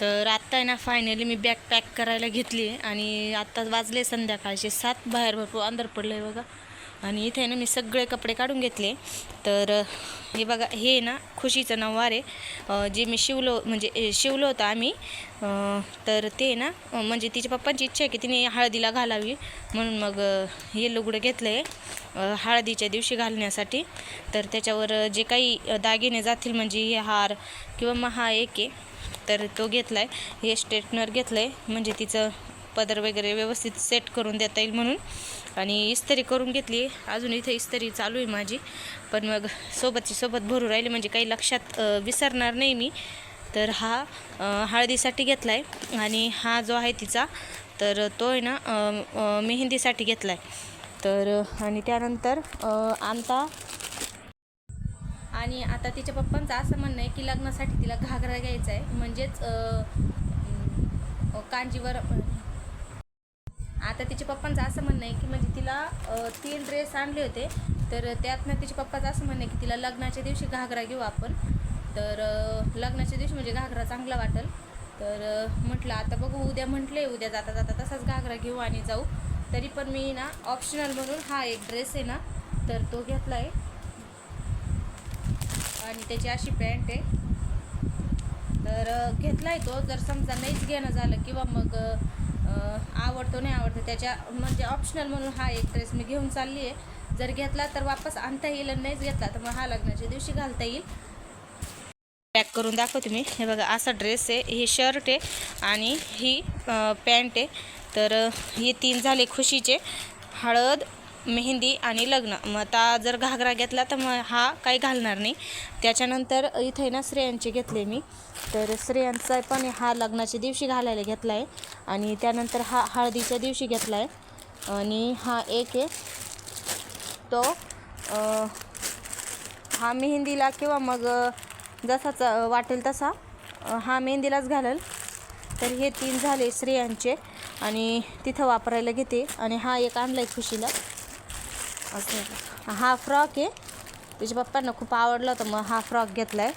तर आत्ता आहे ना फायनली मी बॅग पॅक करायला घेतली आहे. आणि आत्ता वाजले संध्याकाळचे सात बाहेर भरपूर अंधार पडलं आहे बघा. आणि इथे आहे ना मी सगळे कपडे काढून घेतले. तर हे बघा हे आहे ना खुशीचं नववार आहे. जे मी शिवलो म्हणजे ए, शिवलं होतं आम्ही. तर ते आहे ना म्हणजे तिच्या पप्पांची इच्छा आहे की तिने हळदीला घालावी. म्हणून मग हे लुगडं घेतलं. आहे हळदीच्या दिवशी घालण्यासाठी. तर त्याच्यावर जे काही दागिने जातील म्हणजे हे हार किंवा महा एक आहे. तर तो घेतला आहे हे स्ट्रेटनर घेतलं आहे म्हणजे तिचं पदर वगैरे व्यवस्थित सेट करून देता येईल म्हणून. आणि इस्त्री करून घेतली. अजून इथे इस्त्री चालू आहे माझी. पण मग सोबतची सोबत भरू राहिली. म्हणजे काही लक्षात विसरणार नाही मी. तर हा हळदीसाठी घेतला आहे आणि हा जो आहे तिचा तर तो आहे ना मेहंदीसाठी घेतला आहे तर आणि त्यानंतर आमचा आणि आता तिच्या पप्पांचं असं म्हणणं आहे की लग्नासाठी तिला घागरा घ्यायचा आहे. म्हणजेच कांजीवर आता तिच्या पप्पांचं असं म्हणणं आहे की म्हणजे तिला तीन ड्रेस आणले होते. तर त्यातनं तिच्या पप्पाचं असं म्हणणं आहे की तिला लग्नाच्या दिवशी घागरा घेऊ आपण. तर लग्नाच्या दिवशी म्हणजे घागरा चांगला वाटेल. तर म्हटलं आता बघू उद्या म्हटले उद्या जाता जाता तसाच घागरा घेऊ आणि जाऊ. तरी पण मी ना ऑप्शनल म्हणून हा एक ड्रेस आहे ना तर तो घेतला आहे आणि त्याची अशी पॅन्ट आहे. तर घेतला आहे तो. जर समजा नाहीच घेणं झालं किंवा मग आवडतो नाही आवडतो त्याच्या म्हणजे ऑप्शनल म्हणून हा एक ड्रेस मी घेऊन चालली आहे. जर घेतला तर वापस आणता येईल आणि नाहीच घेतला तर मग हा लग्नाच्या दिवशी घालता येईल. पॅक करून दाखवते मी. हे बघा असा ड्रेस आहे. हे शर्ट आहे आणि ही पॅन्ट आहे. तर हे तीन झाले खुशीचे. हळद मेहंदी आणि लग्न. मग आता जर घागरा घेतला तर मग हा काही घालणार नाही. त्याच्यानंतर इथे ना स्त्रियांचे घेतले मी. तर स्त्रियांचा पण हा लग्नाच्या दिवशी घालायला घेतला आहे आणि त्यानंतर हा हळदीच्या दिवशी घेतला आहे आणि हा एक आहे. तो हा मेहंदीला किंवा मग जसाच वाटेल तसा हा मेहंदीलाच घालेल. तर हे तीन झाले स्त्रियांचे आणि तिथं वापरायला घेते. आणि हा एक आणला आहे खुशीला. असं आहे. हा फ्रॉक आहे. तुझ्या पप्पांना खूप आवडला होता मग हा फ्रॉक घेतला आहे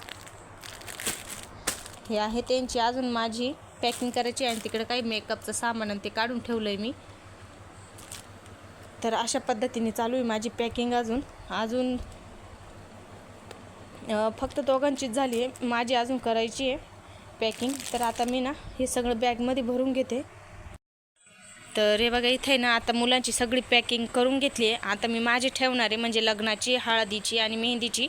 हे आहे त्यांची अजून माझी पॅकिंग करायची आहे आणि तिकडे काही मेकअपचं सामान आणि ते काढून ठेवलं आहे मी. तर अशा पद्धतीने चालू आहे माझी पॅकिंग अजून. अजून फक्त दोघांचीच झाली आहे. माझी अजून करायची आहे पॅकिंग. तर आता मी ना हे सगळं बॅगमध्ये भरून घेते. तर हे बघा इथे ना आता मुलांची सगळी पॅकिंग करून घेतली आहे. आता मी माझी ठेवणार आहे म्हणजे लग्नाची हळदीची आणि मेहंदीची.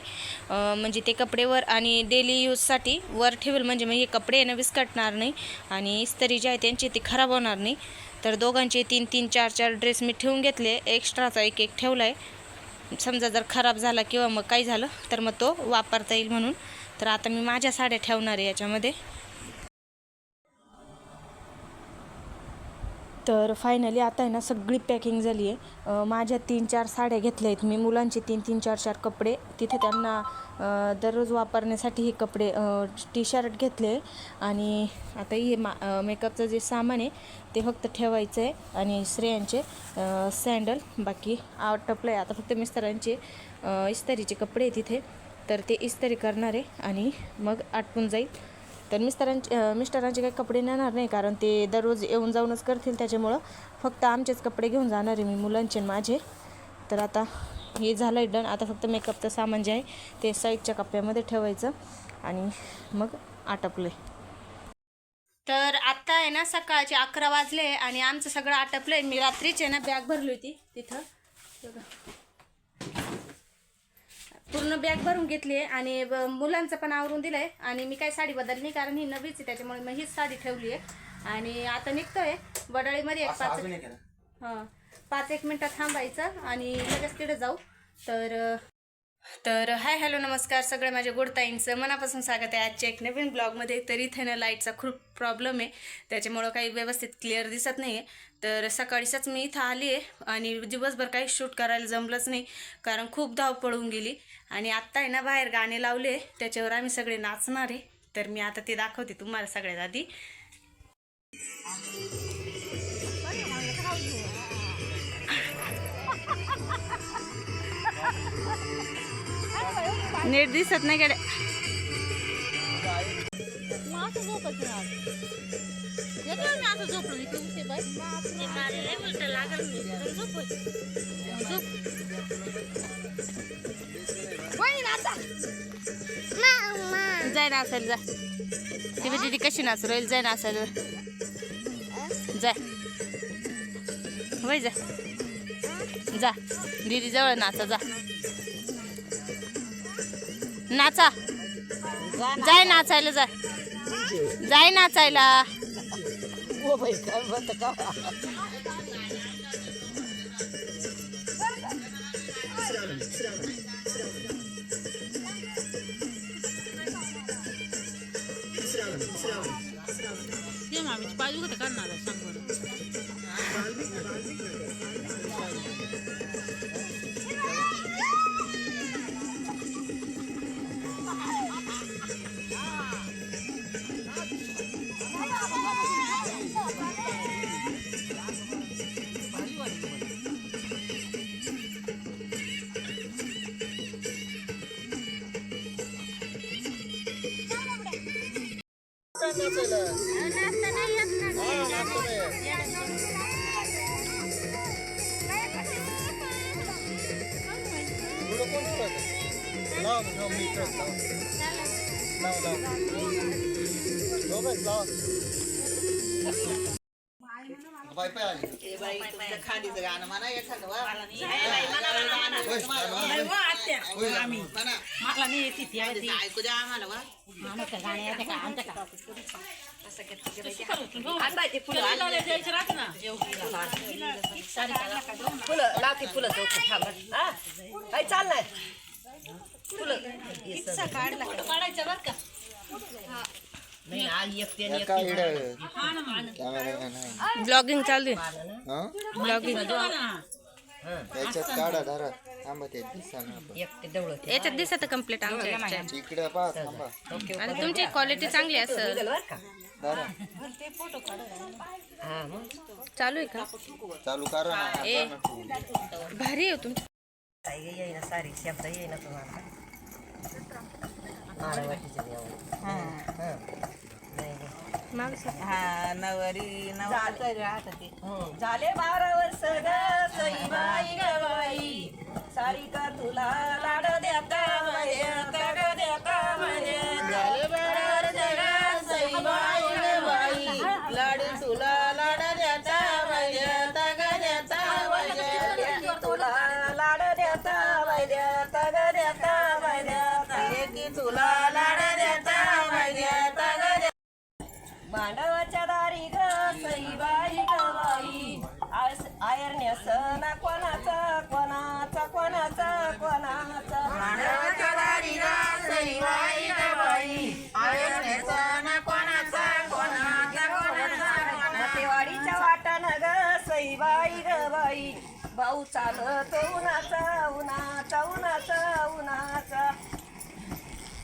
म्हणजे ते कपडेवर आणि डेली यूजसाठी वर ठेवेल म्हणजे मग हे कपडे आहे ना विस्कटणार नाही. आणि इस्त्री जी आहे त्यांची ती खराब होणार नाही. तर दोघांचे तीन तीन चार चार ड्रेस मी ठेवून घेतले. एक्स्ट्राचा एक एक ठेवला आहे समजा जर खराब झाला किंवा मग काही झालं तर मग तो वापरता येईल म्हणून. तर आता मी माझ्या साड्या ठेवणार आहे याच्यामध्ये. तर फायनली आता आहे ना सगळी पॅकिंग झाली आहे माझ्या तीन चार साड्या घेतल्या आहेत मी. मुलांचे तीन तीन चार चार कपडे. तिथे त्यांना दररोज वापरण्यासाठी हे कपडे टी शर्ट घेतले आणि आता हे मा मेकअपचं जे सामान आहे ते फक्त ठेवायचं आहे आणि स्त्रियांचे सँडल बाकी आटपलं आहे आता फक्त मिस्तरांचे इस्तरीचे कपडे आहे तिथे तर ते इस्तरी करणार आहे. आणि मग आटपून जाईल. तर मिस्टरांचे मिस्टरांचे काही कपडे नेणार नाही कारण ते दररोज येऊन जाऊनच करतील त्याच्यामुळं. फक्त आमचेच कपडे घेऊन जाणार आहे मी मुलांचे आणि माझे. तर आता हे झालं आहे डन आता फक्त मेकअपचं सामान जे आहे ते साईडच्या कप्प्यामध्ये ठेवायचं आणि मग आटपलं आहे तर आत्ता आहे ना सकाळचे अकरा वाजले आणि आमचं सगळं आटपलं आहे मी रात्रीच आहे ना बॅग भरली होती तिथं. बघा. पूर्ण बॅग भरून घेतली आहे आणि मुलांचं पण आवरून दिलं आहे आणि मी काही साडी बदलली नाही कारण ही नवीच आहे त्याच्यामुळे मग हीच साडी ठेवली आहे. आणि आता निघतोय. वडाळीमध्ये एक पाच हां पाच एक मिनटं थांबायचं आणि लगेच तिकडे जाऊ. तर तर हाय हॅलो नमस्कार सगळ्या माझ्या गोडताईंचं मनापासून स्वागत आहे आजच्या एक नवीन ब्लॉगमध्ये. तर इथे ना लाईटचा खूप प्रॉब्लेम आहे. त्याच्यामुळं काही व्यवस्थित क्लिअर दिसत नाही आहे तर सकाळीच मी इथं आली आहे आणि दिवसभर काही शूट करायला जमलंच नाही. कारण खूप धावपळ होऊन गेली. आणि आत्ता आहे ना बाहेर गाणे लावले त्याच्यावर आम्ही सगळे नाचणार आहे. तर मी आता ते दाखवते तुम्हाला सगळ्यात आधी. नेट दिसत नाही गड्या. झोप जाय ना असेल जा. ती दिदी कशी नाचू राहील? जाय ना असेल. जाय. वय जा. जा. दीदी जवळ नाचा जा. नाचा. जाय नाचायला जाय जाय नाचायला. Dia mami, baju kita kan ada sang. पाय पाय आली ए बाई तुमचं खांदीचं गाणं म्हणा एखादं वा. होय, अरे वा, आत्या. होय, मामी म्हणा. मला नाही येते ती येते. खांदीचं ऐकू द्या आम्हाला वा. आमच्या गाण्या येते का? आमच्या का? फुलं लावते फुलं चौक थांब. काय चाललंय फुलं. काढायचं बरं का? ब्लॉगिंग चालू ब्लॉगिंग याच्यात काढा धरा. थांबा ते दिसना याच्यात दिसत कंप्लीट आमच्या इकडे पहा थांबा. आणि तुमची क्वालिटी चांगली धरा. चालू आहे का? चालू करा ए. भारी आहे तुमची. सारी शब्द येईना तुम्हाला. हा नवरी. झाले बारा वर्ष ग सईबाई गवाई सारी का तुला लाड देता मांडवाच्या दारी ग सईबाई गवाई आयरण्या सणा कोणाचा कोणाचा कोणाचा कोणाचा. मांडवाच्या दारी ग सईबाई गवाई आयरण्या सणा कोणाचा कोणाचा कोणाचा. मतेवाडीच्या वाटान ग सईबाई गवाई भाऊ चालत उन्हाचा उन्हाचा उन्हाचा उन्हाचा.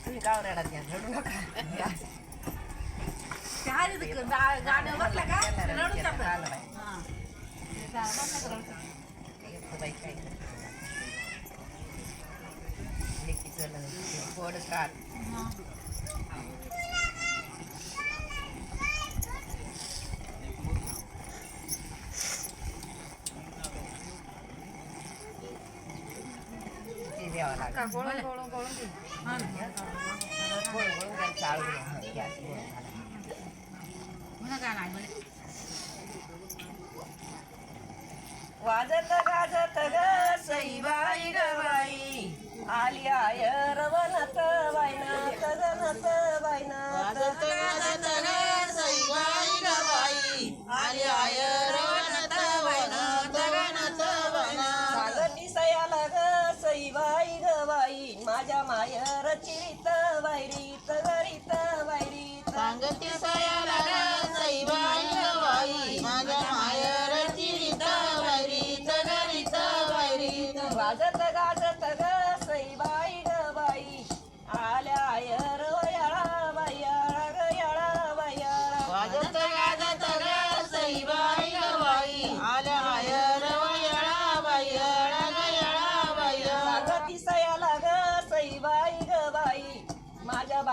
तुम्ही गावऱ्याला घ्या रडू नका. गाणं बसलं का रडून टाकलं. मला गाणं आहे म्हणे. वाजत गाजत ग सईबाई गवाई आली आय रवनत Họ cho